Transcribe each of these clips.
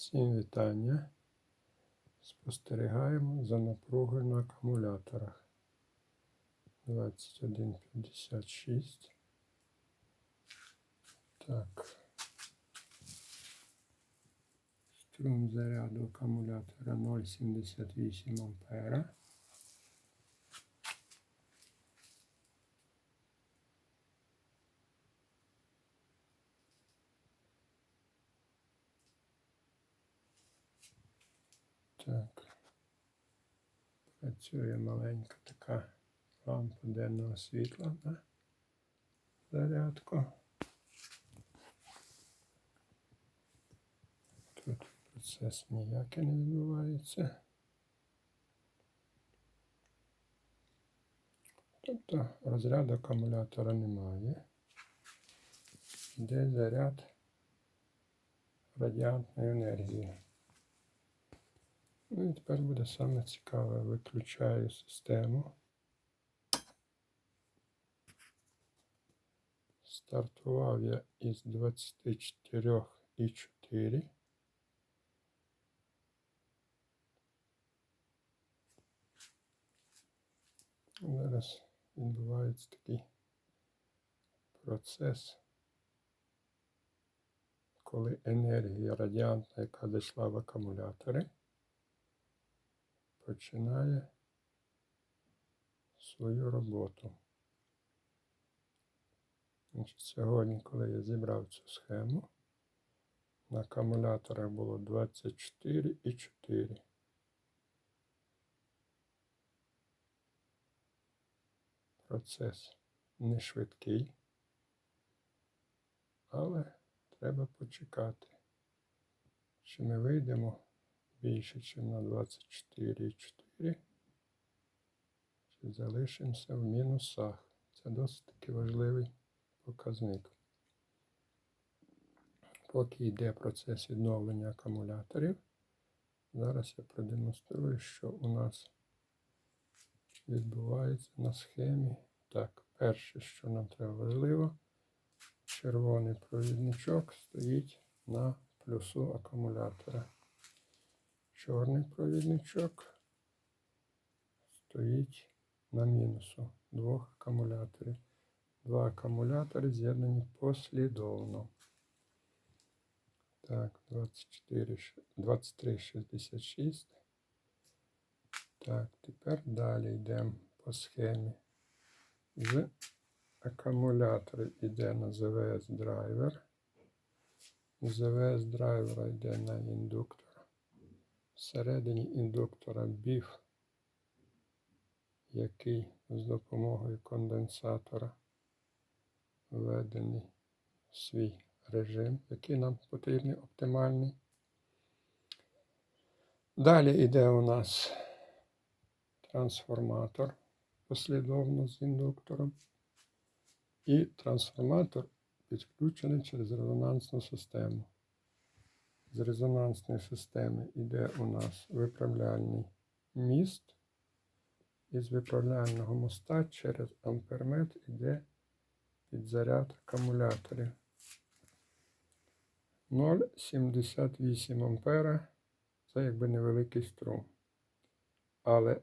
Всім вітання. Спостерігаємо за напругою на акумуляторах. 2156. Так. Струм заряду акумулятора 0,78 ампера. Так. Працює маленька така лампа денного світла на зарядку. Тут процес ніякий не відбувається. Тобто розряду акумулятора немає. Йде заряд радіантної енергії. Ну і тепер буде саме цікаве. Виключаю систему. Стартував я із 24,4. Зараз відбувається такий процес, коли енергія радіантна, яка зайшла в акумулятори, починає свою роботу. Значить, Сьогодні, коли я зібрав цю схему, на акумуляторах було 24,4. Процес не швидкий, але треба почекати, чи ми вийдемо більше, ніж на 24,4, чи залишимося в мінусах. Це досить таки важливий показник. Поки йде процес відновлення акумуляторів, зараз я продемонструю, що у нас відбувається на схемі. Так, перше, що нам треба важливо, червоний провідничок стоїть на плюсу акумулятора. Чорний провідничок стоїть на мінусу двох акумуляторів. Два акумулятори з'єднані послідовно. Так, 24, 23,66. Так, тепер далі йдемо по схемі. З акумулятора йде на ЗВС драйвер. З ЗВС драйвера йде на індуктор. Всередині індуктора біф, який з допомогою конденсатора введений в свій режим, який нам потрібний оптимальний. Далі йде у нас трансформатор послідовно з індуктором. І трансформатор підключений через резонансну систему. З резонансної системи йде у нас виправляльний міст. Із виправляльного моста через ампермет йде підзаряд акумуляторів. 0,78 ампера це якби невеликий струм. Але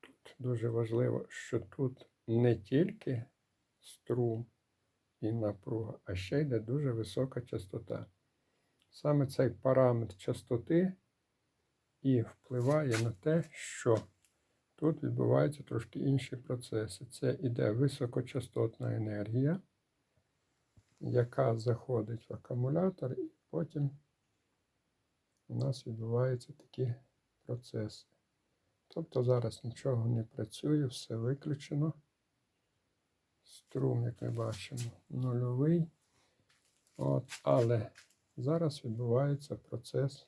тут дуже важливо, що тут не тільки струм і напруга, а ще йде дуже висока частота. Саме цей параметр частоти і впливає на те, що тут відбуваються трошки інші процеси. Це іде високочастотна енергія, яка заходить в акумулятор, і потім у нас відбуваються такі процеси. Тобто зараз нічого не працює, все виключено. Струм, як ми бачимо, нульовий. От, Але зараз відбувається процес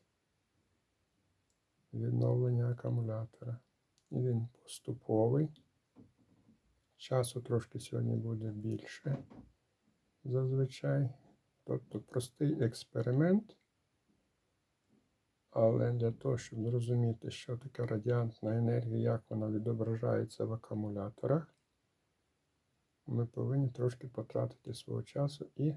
відновлення акумулятора. Він поступовий. Часу трошки сьогодні буде більше зазвичай. Тобто простий експеримент. Але для того, щоб зрозуміти, що таке радіантна енергія, як вона відображається в акумуляторах, ми повинні трошки потратити свого часу і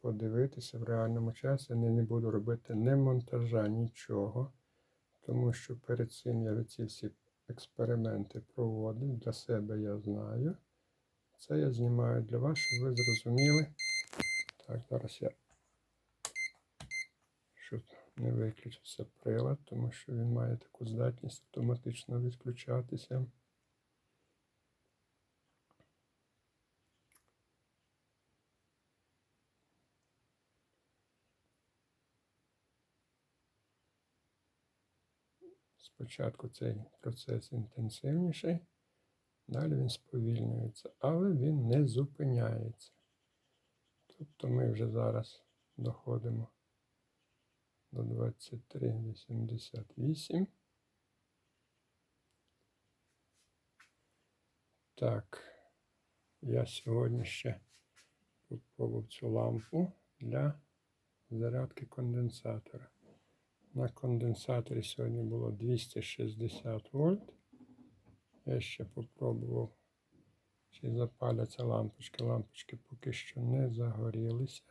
подивитися в реальному часі. Я не буду робити ні монтажа, нічого. Тому що перед цим я ці всі експерименти проводив. Для себе я знаю. Це я знімаю для вас, щоб ви зрозуміли. Так, зараз я щоб не виключився прилад, тому що він має таку здатність автоматично відключатися. Спочатку цей процес інтенсивніший, далі він сповільнюється, але він не зупиняється. Тобто ми вже зараз доходимо до 23,88. Так, я сьогодні ще попробував цю лампу для зарядки конденсатора. На конденсаторі сьогодні було 260 вольт. Я ще попробував, чи запаляться лампочки. Лампочки поки що не загорілися.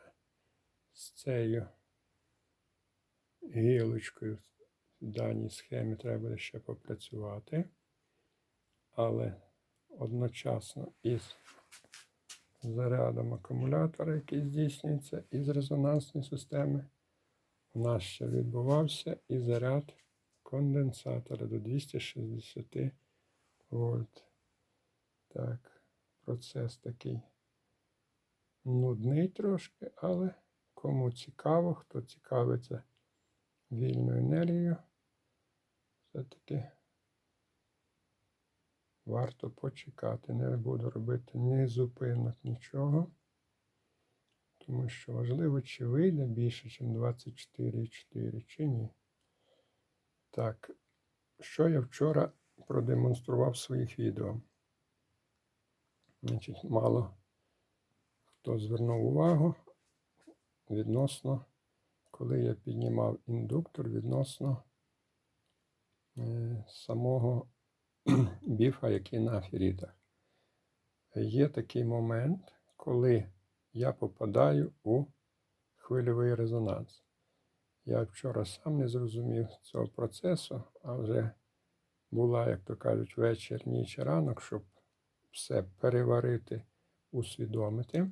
З цією гілочкою в даній схемі треба буде ще попрацювати. Але одночасно із зарядом акумулятора, який здійснюється із резонансної системи, у нас ще відбувався і заряд конденсатора до 260 вольт. Так, процес такий нудний трошки, але кому цікаво, хто цікавиться вільну енергію, все-таки варто почекати. Не буду робити ні зупинок, нічого. Тому що важливо, чи вийде більше, ніж 24,4, чи ні. Так, що я вчора продемонстрував в своїх відео. Значить, мало хто звернув увагу відносно коли я піднімав індуктор відносно е, самого біфа, який на аферітах. Є такий момент, коли я попадаю у хвильовий резонанс. Я вчора сам не зрозумів цього процесу, а вже була, як то кажуть, вечір, ніч ранок, щоб все переварити, усвідомити.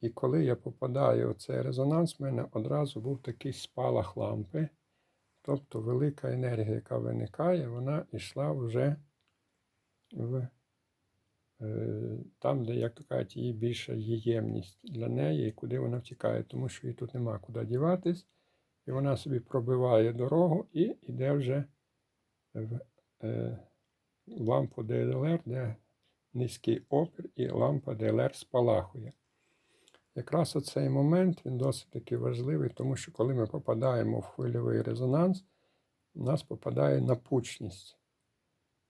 І коли я попадаю у цей резонанс, в мене одразу був такий спалах лампи. Тобто велика енергія, яка виникає, вона йшла вже в там, де, як то кажуть, її більша ємність для неї, і куди вона втікає, тому що їй тут нема куди діватись. І вона собі пробиває дорогу і йде вже в е, лампу DLR, де низький опір, і лампа DLR спалахує. Якраз оцей момент він досить таки важливий, тому що коли ми попадаємо в хвильовий резонанс, у нас попадає напучність,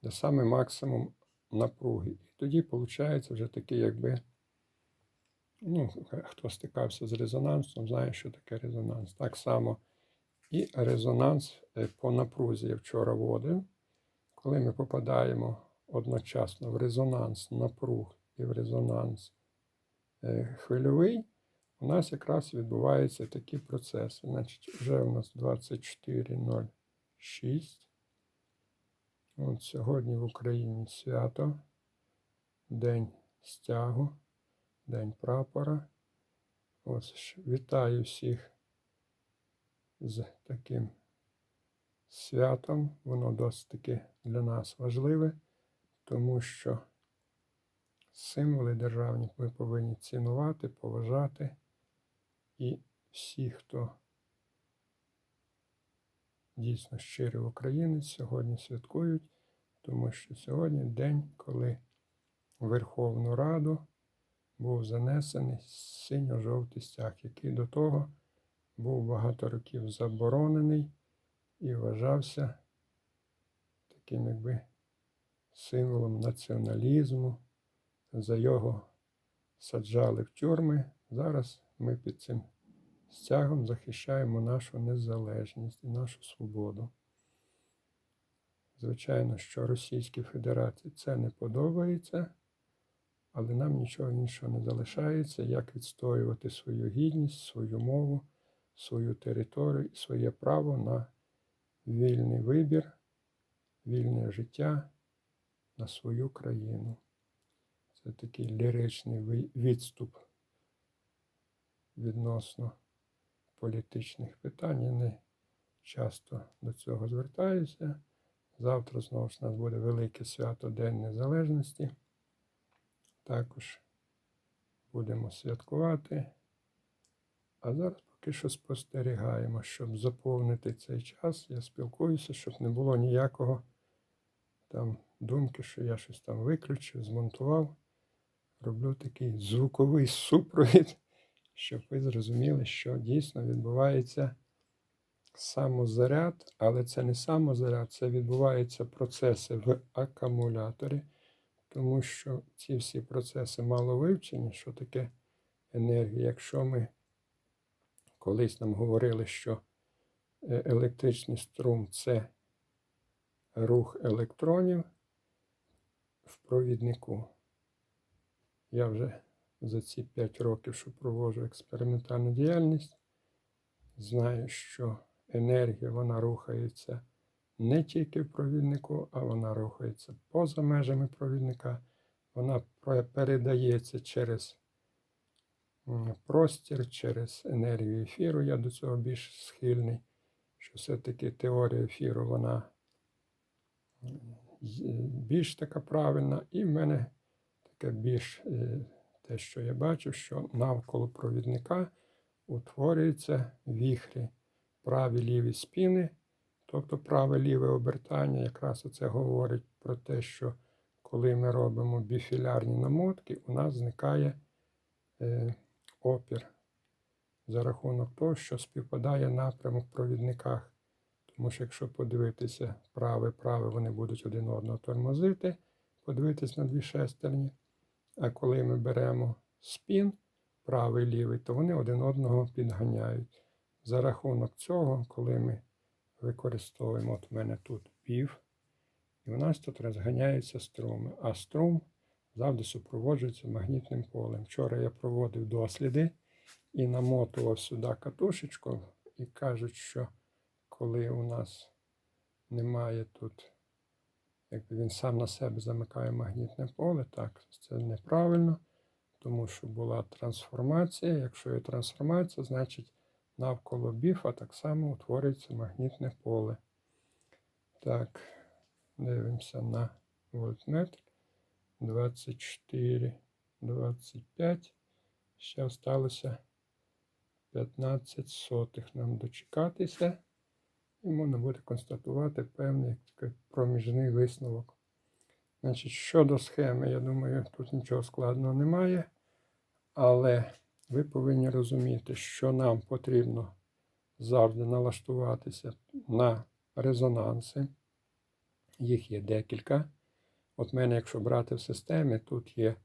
де саме максимум напруги. І тоді виходить вже такий, якби, ну, хто стикався з резонансом, знає, що таке резонанс. Так само і резонанс е, по напрузі я вчора вводив. Коли ми попадаємо одночасно в резонанс напруг і в резонанс Е, хвильовий, у нас якраз відбуваються такі процеси. Значить, вже у нас 24.06. От Сьогодні в Україні свято, День стягу, День прапора. Ось вітаю всіх з таким святом. Воно досить таки для нас важливе, тому що Символи державні ми повинні цінувати, поважати. І всі, хто дійсно щирий українець, сьогодні святкують, тому що сьогодні день, коли в Верховну Раду був занесений синьо-жовтий стяг, який до того був багато років заборонений і вважався таким якби символом націоналізму за його саджали в тюрми. Зараз ми під цим стягом захищаємо нашу незалежність і нашу свободу. Звичайно, що Російській Федерації це не подобається, але нам нічого іншого не залишається, як відстоювати свою гідність, свою мову, свою територію і своє право на вільний вибір, вільне життя на свою країну. Це такий ліричний відступ відносно політичних питань. Я не часто до цього звертаюся. Завтра знову ж у нас буде велике свято День Незалежності. Також будемо святкувати. А зараз поки що спостерігаємо, щоб заповнити цей час. Я спілкуюся, щоб не було ніякого там думки, що я щось там виключив, змонтував. Роблю такий звуковий супровід, щоб ви зрозуміли, що дійсно відбувається самозаряд, але це не самозаряд, це відбуваються процеси в акумуляторі, тому що ці всі процеси мало вивчені, що таке енергія. Якщо ми колись нам говорили, що е, електричний струм це рух електронів в провіднику. Я вже за ці 5 років, що проводжу експериментальну діяльність, знаю, що енергія вона рухається не тільки в провіднику, а вона рухається поза межами провідника. Вона передається через простір, через енергію ефіру. Я до цього більш схильний, що все-таки теорія ефіру вона більш така правильна, і в мене таке більш е, те, що я бачив, що навколо провідника утворюються віхрі, праві ліві спіни, тобто праве ліве обертання, якраз оце говорить про те, що коли ми робимо біфілярні намотки, у нас зникає е, опір за рахунок того, що співпадає напрямок в провідниках. Тому що якщо подивитися праве, праве, вони будуть один одного тормозити, подивитись на дві шестерні. А коли ми беремо спін, правий лівий, то вони один одного підганяють. За рахунок цього, коли ми використовуємо, от в мене тут пів, і в нас тут розганяються струми. А струм завжди супроводжується магнітним полем. Вчора я проводив досліди і намотував сюди катушечку, і кажуть, що коли у нас немає тут, якби він сам на себе замикає магнітне поле, так, це неправильно, тому що була трансформація. Якщо є трансформація, значить навколо біфа так само утворюється магнітне поле. Так, дивимося на вольтметр. 24, 25. Ще залишилося 15 сотих нам дочекатися. І можна буде констатувати певний проміжний висновок. Значить, щодо схеми, я думаю, тут нічого складного немає. Але ви повинні розуміти, що нам потрібно завжди налаштуватися на резонанси. Їх є декілька. От мене, якщо брати в системі, тут є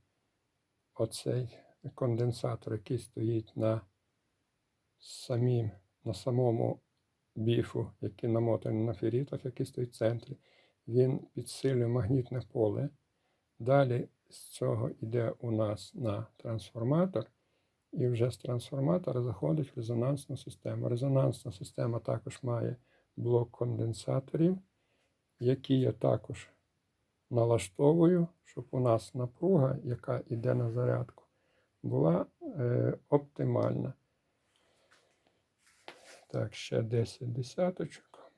оцей конденсатор, який стоїть на, самім, на самому біфу, який намотаний на ферітах, який стоїть в центрі. Він підсилює магнітне поле. Далі з цього йде у нас на трансформатор, і вже з трансформатора заходить в резонансну систему. Резонансна система також має блок конденсаторів, які я також налаштовую, щоб у нас напруга, яка йде на зарядку, була е, оптимальна. Так, ще 10 десяточок.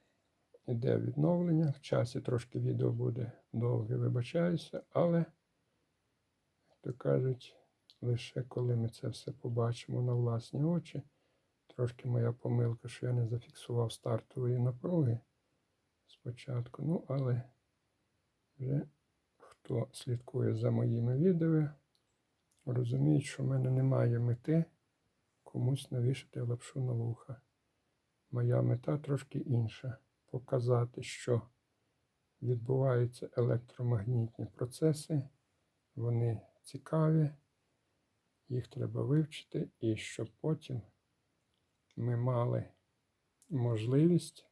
Іде відновлення. В часі трошки відео буде довге, вибачаюся, але, як то кажуть, лише коли ми це все побачимо на власні очі. Трошки моя помилка, що я не зафіксував стартової напруги спочатку. Ну, але вже хто слідкує за моїми відео, розуміють, що в мене немає мети комусь навішати лапшу на вуха. Моя мета трошки інша. Показати, що відбуваються електромагнітні процеси, вони цікаві, їх треба вивчити, і щоб потім ми мали можливість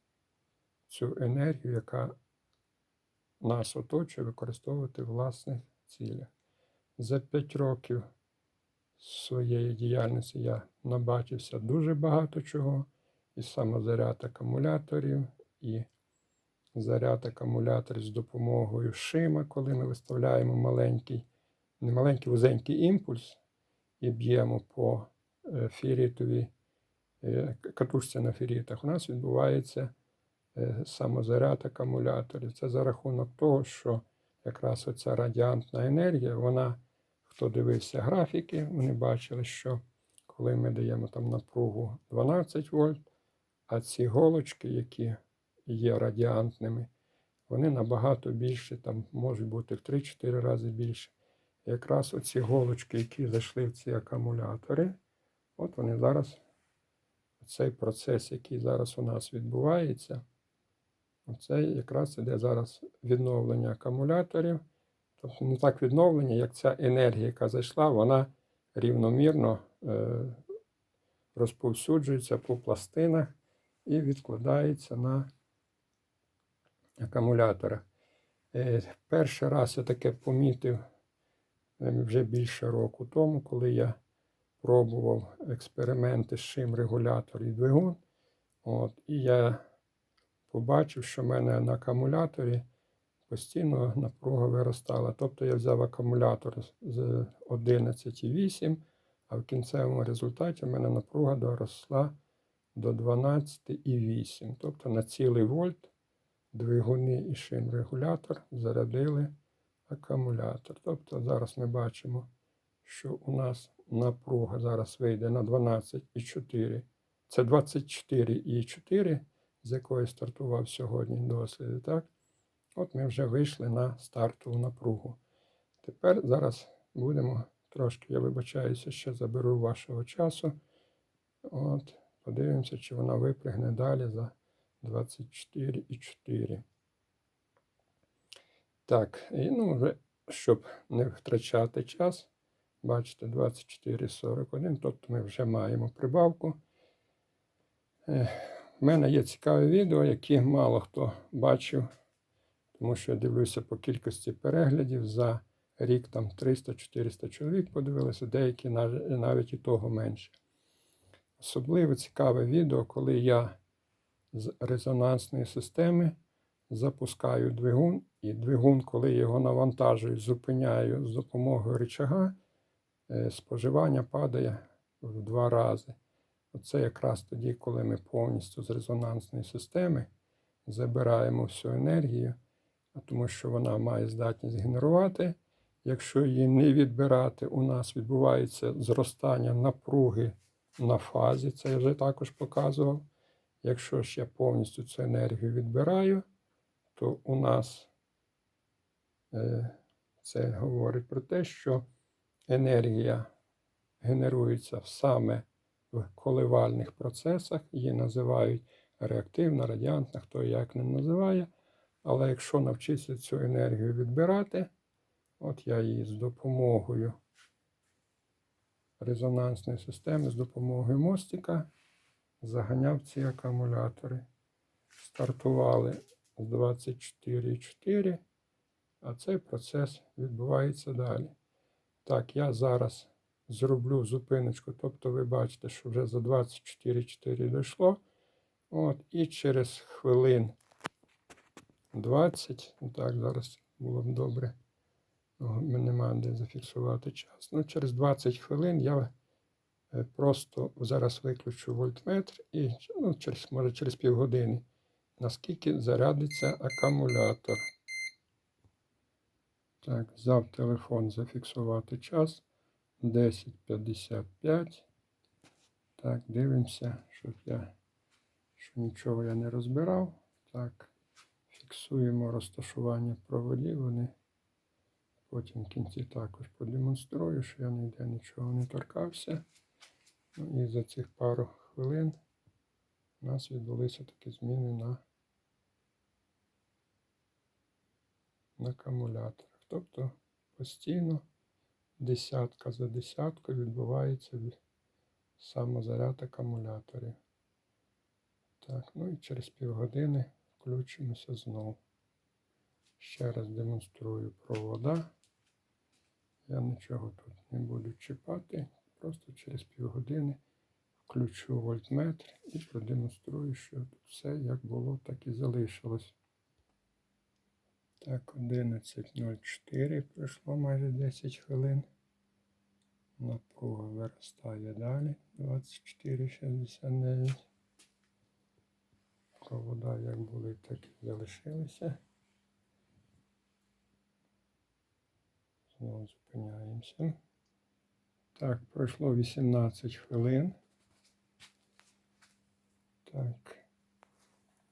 цю енергію, яка нас оточує, використовувати в власних цілях. За 5 років своєї діяльності я набачився дуже багато чого. І самозаряд акумуляторів, і заряд акумуляторів з допомогою шима, коли ми виставляємо маленький, не маленький вузенький імпульс і б'ємо по е, ферритовій е, катушці на ферритах. У нас відбувається е, самозаряд акумуляторів. Це за рахунок того, що якраз оця радіантна енергія, вона, хто дивився графіки, вони бачили, що коли ми даємо там напругу 12 вольт, а ці голочки, які є радіантними, вони набагато більше, там можуть бути в 3-4 рази більше. Якраз оці голочки, які зайшли в ці акумулятори, от вони зараз, цей процес, який зараз у нас відбувається, це якраз іде зараз відновлення акумуляторів. Тобто не так відновлення, як ця енергія, яка зайшла, вона рівномірно е, розповсюджується по пластинах і відкладається на акумуляторах. Е, перший раз я таке помітив е, вже більше року тому, коли я пробував експерименти з шим регулятор і двигун. От, і я побачив, що в мене на акумуляторі постійно напруга виростала. Тобто я взяв акумулятор з 11,8, а в кінцевому результаті в мене напруга доросла до 12,8. Тобто на цілий вольт двигуни і шим-регулятор зарядили акумулятор. Тобто зараз ми бачимо, що у нас напруга зараз вийде на 12,4. Це 24,4, з якої стартував сьогодні дослід. Так? От ми вже вийшли на стартову напругу. Тепер зараз будемо трошки, я вибачаюся, ще заберу вашого часу. От, подивимося, чи вона випрягне далі за 24,4. Так, і ну, вже, щоб не втрачати час, бачите, 24,41, тобто ми вже маємо прибавку. У мене є цікаве відео, яке мало хто бачив, тому що я дивлюся по кількості переглядів за рік там 300-400 чоловік подивилися, деякі навіть і того менше. Особливо цікаве відео, коли я з резонансної системи запускаю двигун, і двигун, коли його навантажую, зупиняю з допомогою рычага, е, споживання падає в два рази. Оце якраз тоді, коли ми повністю з резонансної системи забираємо всю енергію, тому що вона має здатність генерувати. Якщо її не відбирати, у нас відбувається зростання напруги на фазі, це я вже також показував. Якщо ж я повністю цю енергію відбираю, то у нас е, це говорить про те, що енергія генерується саме в коливальних процесах, її називають реактивна, радіантна, хто як не називає. Але якщо навчитися цю енергію відбирати, от я її з допомогою резонансної системи, з допомогою мостика заганяв ці акумулятори. Стартували з 24,4, а цей процес відбувається далі. Так, я зараз зроблю зупиночку, тобто ви бачите, що вже за 24,4 дійшло. От, і через хвилин 20, ну так, зараз було б добре. Нема де зафіксувати час. Ну, через 20 хвилин я е, просто зараз виключу вольтметр і ну, через, може через півгодини, наскільки зарядиться акумулятор. Так, взяв телефон зафіксувати час. 10.55. Так, дивимося, щоб я що нічого я не розбирав. Так, фіксуємо розташування проводів. Вони потім в кінці також продемонструю, що я ніде нічого не торкався. Ну і за цих пару хвилин у нас відбулися такі зміни на, на акумуляторах. Тобто постійно десятка за десяткою відбувається від- самозаряд акумуляторів. Так, ну і через півгодини включимося знову. Ще раз демонструю провода. Я нічого тут не буду чіпати. Просто через півгодини включу вольтметр і продемонструю, що тут все як було, так і залишилось. Так, 11.04 пройшло майже 10 хвилин. Напруга виростає далі. 24,69. Провода як були, так і залишилися. Знову зупиняємося. Так, пройшло 18 хвилин. Так.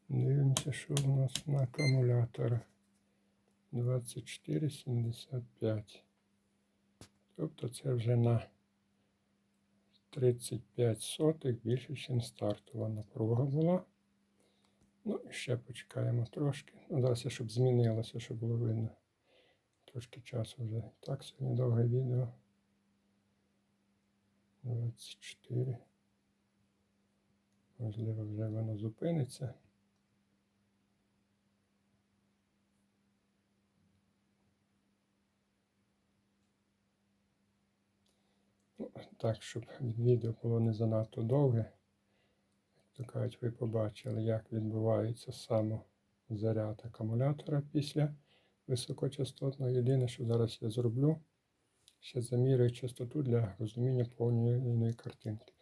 Дивимося, що у нас на акумуляторах. 24,75. Тобто це вже на 35 сотих більше, ніж стартова напруга була. Ну, і ще почекаємо трошки. Ну, зараз, щоб змінилося, щоб було видно. Трошки часу вже. Так, сьогодні довге відео. 24. Можливо, вже воно зупиниться. Ну, Так, щоб відео було не занадто довге. Як то кажуть, ви побачили, як відбувається самозаряд акумулятора після високочастотного. Єдине, що зараз я зроблю, ще замірюю частоту для розуміння повної картинки.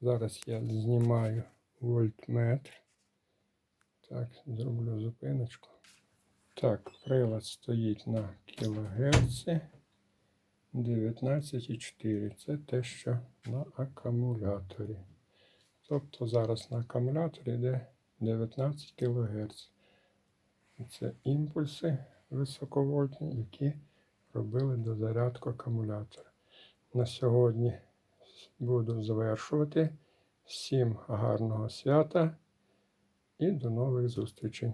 Зараз я знімаю вольтметр. Так, зроблю зупиночку. Так, прилад стоїть на кілогерці. 19,4. Це те, що на акумуляторі. Тобто зараз на акумуляторі йде 19 кГц. Це імпульси високовольтні, які робили дозарядку акумулятора. На сьогодні буду завершувати. Всім гарного свята і до нових зустрічей!